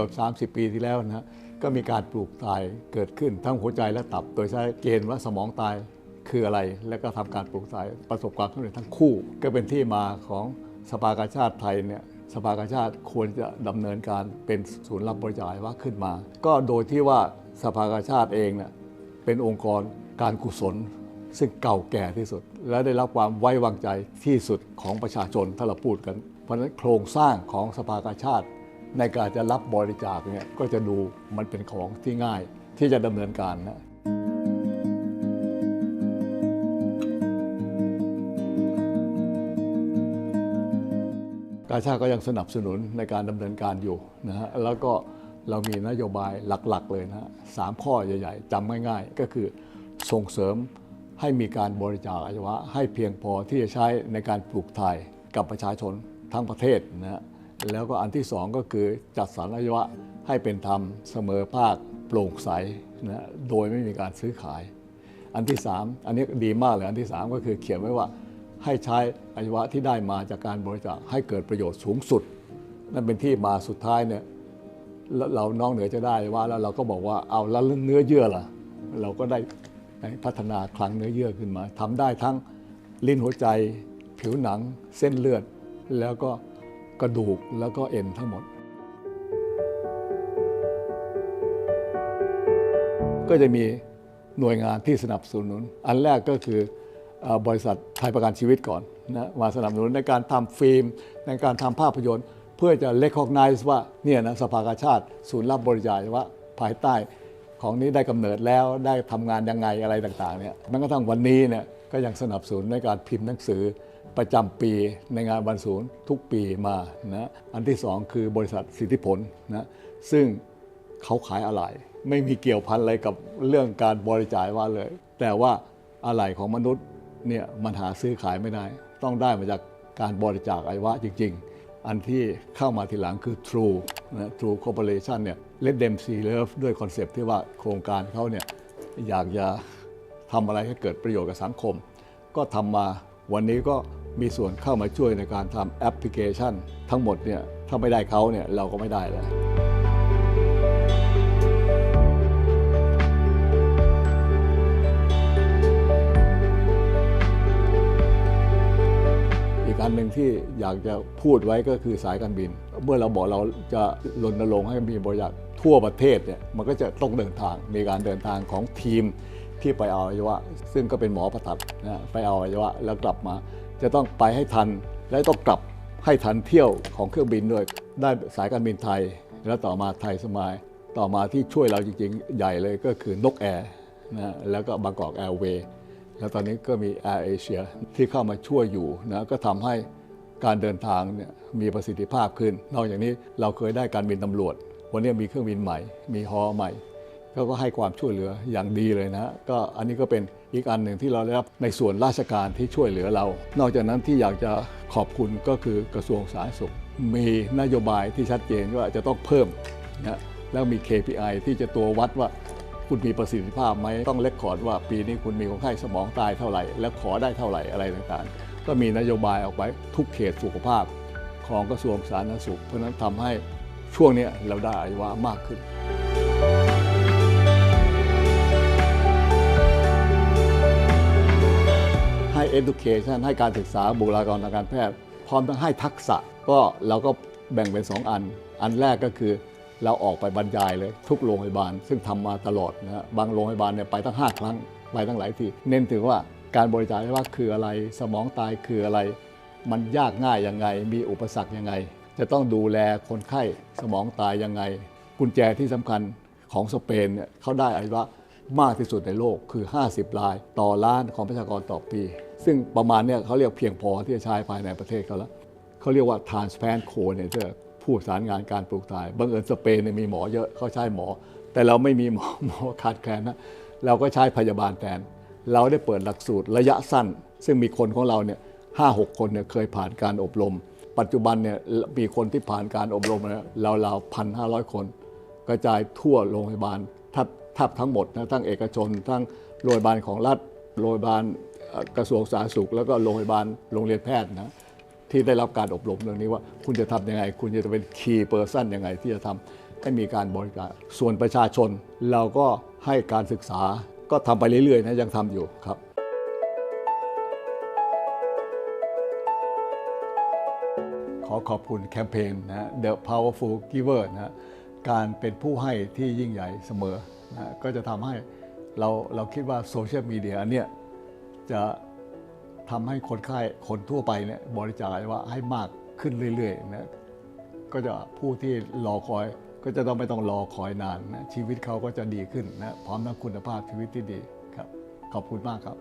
กือบ 30 ปีที่แล้วนะฮะก็มีการปลูกตายเกิดขึ้นทั้งหัวใจและตับ โดยใช้เกณฑ์ว่าสมองตายคืออะไร แล้วก็ทำการปลูกตายประสบความสำเร็จทั้งคู่ ก็เป็นที่มาของสภากาชาติไทยเนี่ยสภากาชาติควรจะดำเนินการเป็นศูนย์รับบริจาคว่าขึ้นมา ก็โดยที่ว่าสภากาชาติเองเนี่ยเป็นองค์กรการกุศล ซึ่งเก่าแก่ที่สุด และได้รับความไว้วางใจที่สุดของประชาชนถ้าเราพูดกัน เพราะฉะนั้นโครงสร้างของสภากาชาติ ในการจะรับบริจาคเนี่ยก็จะดูมันเป็นของที่ง่ายที่จะดำเนินการนะกาชาติก็ยังสนับสนุนในการดำเนินการอยู่นะฮะแล้วก็เรามีนโยบายหลักๆ เลยนะฮะสามข้อใหญ่ๆจำง่ายๆ ก็คือส่งเสริมให้มีการบริจาคอวัยวะให้เพียงพอที่จะใช้ในการปลูกถ่ายกับประชาชนทั้งประเทศนะฮะ แล้วก็อันที่สองก็คือจัดสรรอวัยวะให้เป็นธรรมเสมอภาคโปร่งใสนะโดยไม่มีการซื้อขาย อันที่3อันนี้ดีมากเลยอันที่3ก็คือเขียนไว้ว่าให้ใช้อวัยวะที่ได้มาจากการบริจาคให้เกิดประโยชน์สูงสุด นั่นเป็นที่มาสุดท้ายเนี่ยเราเรานอกเหนือจะได้ว่าแล้วเราก็บอกว่าเอาแล้วเนื้อเยื่อล่ะ เราก็ได้พัฒนาคลังเนื้อเยื่อขึ้นมาทำได้ทั้งลิ้นหัวใจ ผิวหนัง เส้นเลือด แล้วก็ กระดูกแล้วก็เอ็นทั้งหมด ก็จะมีหน่วยงานที่สนับสนุน อันแรกก็คืออบริษัทไทยประกันชีวิตก่อนนะมาสนับสนุนในการทำฟิล์ม ในการทำภาพยนตร์ เพื่อจะเล c ค g ไนซ์ว่าเนี่ยนะสภากาชาติ ศูนย์รับบริจาคว่าภายใต้ของนี้ได้กำเนิดแล้วได้ทำงานยังไงอะไรต่างๆเนี่ยแม้กระทั่งวันนี้เนี่ยก็ยังสนับสนุนในการพิมพ์หนังสือ ประจำปีในงานวันศูนย์ทุกปีมานะอันที่สองคือบริษัทสิทธิผลนะซึ่งเขาขายอะไหล่ไม่มีเกี่ยวพันอะไรกับเรื่องการบริจาคว่าเลย แต่ว่าอะไหล่ของมนุษย์เนี่ยมันหาซื้อขายไม่ได้ ต้องได้มาจากการบริจาคอวัยวะจริง ๆ อันที่เข้ามาทีหลังคือ True นะ True Corporation เนี่ย Let them see love ด้วยคอนเซปต์ที่ว่าโครงการเขาเนี่ยอยากจะทำอะไรให้เกิดประโยชน์กับสังคม ก็ทำมาวันนี้ก็ มีส่วนเข้ามาช่วยในการทำแอปพลิเคชัน ทั้งหมดเนี่ยถ้าไม่ได้เขาเนี่ยเราก็ไม่ได้แล้วอีกอันหนึ่งที่อยากจะพูดไว้ก็คือสายการบิน เมื่อเราบอกเราจะรณรงค์ให้มีบริษัททั่วประเทศเนี่ยมันก็จะต้องเดินทางมีการเดินทางของทีม ที่ไปเอาอวัยวะ ซึ่งก็เป็นหมอผ่าตัดนะไปเอาอวัยวะแล้วกลับมา จะต้องไปให้ทันและต้องกลับให้ทันเที่ยวของเครื่องบินด้วย ได้สายการบินไทย แล้วต่อมาไทยสมายต่อมาที่ช่วยเราจริงๆ ใหญ่เลยก็คือนกแอร์นะแล้วก็บางกอกแอร์เวย์แล้วตอนนี้ก็มี Air Asia ที่เข้ามาช่วยอยู่นะก็ทำให้การเดินทางเนี่ยมีประสิทธิภาพขึ้น นอกจากนี้เราเคยได้การบินตำรวจ วันนี้มีเครื่องบินใหม่ มีฮอใหม่ เขาก็ให้ความช่วยเหลืออย่างดีเลยนะ ก็อันนี้ก็เป็นอีกอันหนึ่งที่เราได้รับในส่วนราชการที่ช่วยเหลือเรา นอกจากนั้นที่อยากจะขอบคุณก็คือกระทรวงสาธารณสุข มีนโยบายที่ชัดเจนว่าจะต้องเพิ่มนะแล้วมี KPI ที่จะตัววัดว่าคุณมีประสิทธิภาพไหมต้องเลคคอร์ดว่าปีนี้คุณมีคนไข้สมองตายเท่าไหร่ และขอได้เท่าไหร่อะไรต่างๆ ก็มีนโยบายออกไปทุกเขตสุขภาพของกระทรวงสาธารณสุข เพราะนั้นทำให้ช่วงนี้เราได้อายุวะมากขึ้น education ให้การศึกษาบุคลากรทางการแพทย์ พร้อมทั้งให้ทักษะ ก็เราก็แบ่งเป็น 2 อัน อันแรกก็คือเราออกไปบรรยายเลย ทุกโรงพยาบาล ซึ่งทำมาตลอดนะฮะบางโรงพยาบาลเนี่ยไปตั้ง 5 ครั้ง ไปตั้งหลายที เน้นถึงว่าการบริจาคว่าคืออะไร สมองตายคืออะไร มันยากง่ายยังไง มีอุปสรรคยังไง จะต้องดูแลคนไข้สมองตายยังไง กุญแจที่สำคัญของสเปนเนี่ยเขาได้อายุวะมากที่สุดในโลกคือ 50ราย ต่อล้านของประชากรต่อปี ซึ่งประมาณเนี่ยเขาเรียกเพียงพอที่จะใช้ภายในประเทศเขาแล้วเขาเรียกว่า transplant coordinator ผู้สานงานการปลูกถ่ายบังเอิญสเปนเนี่ยมีหมอเยอะเขาใช้หมอ แต่เราไม่มีหมอหมอขาดแคลนนะเราก็ใช้พยาบาลแทน เราได้เปิดหลักสูตรระยะสั้น ซึ่งมีคนของเราเนี่ยห้าหกคนเนี่ยเคยผ่านการอบรม ปัจจุบันเนี่ยมีคนที่ผ่านการอบรมเนี่ยเราๆพันห้าร้อยคน กระจายทั่วโรงพยาบาลแทบทบทั้งหมดนะทั้งเอกชน ทั้งโรงพยาบาลของรัฐโรงพยาบาล กระทรวงสาธารณสุข แล้วก็โรงพยาบาลโรงเรียนแพทย์นะที่ได้รับการอบรมเรื่องนี้ว่าคุณจะทำยังไง คุณจะเป็นคีย์เปอร์ซันยังไง ที่จะทำให้มีการบริการ ส่วนประชาชนเราก็ให้การศึกษาก็ทำไปเรื่อยๆนะยังทำอยู่ครับขอขอบคุณแคมเปญนะฮะ The Powerful Giver นะฮะการเป็นผู้ให้ที่ยิ่งใหญ่เสมอนะฮะก็จะทำให้เราเราคิดว่าโซเชียลมีเดียเนี่ย จะทำให้คนไข้คนทั่วไปเนี่ยบริจาคว่าให้มากขึ้นเรื่อยๆนะก็จะผู้ที่รอคอยก็จะต้องไม่ต้องรอคอยนานนะชีวิตเขาก็จะดีขึ้นนะพร้อมทั้งคุณภาพชีวิตที่ดีครับ ขอบคุณมากครับ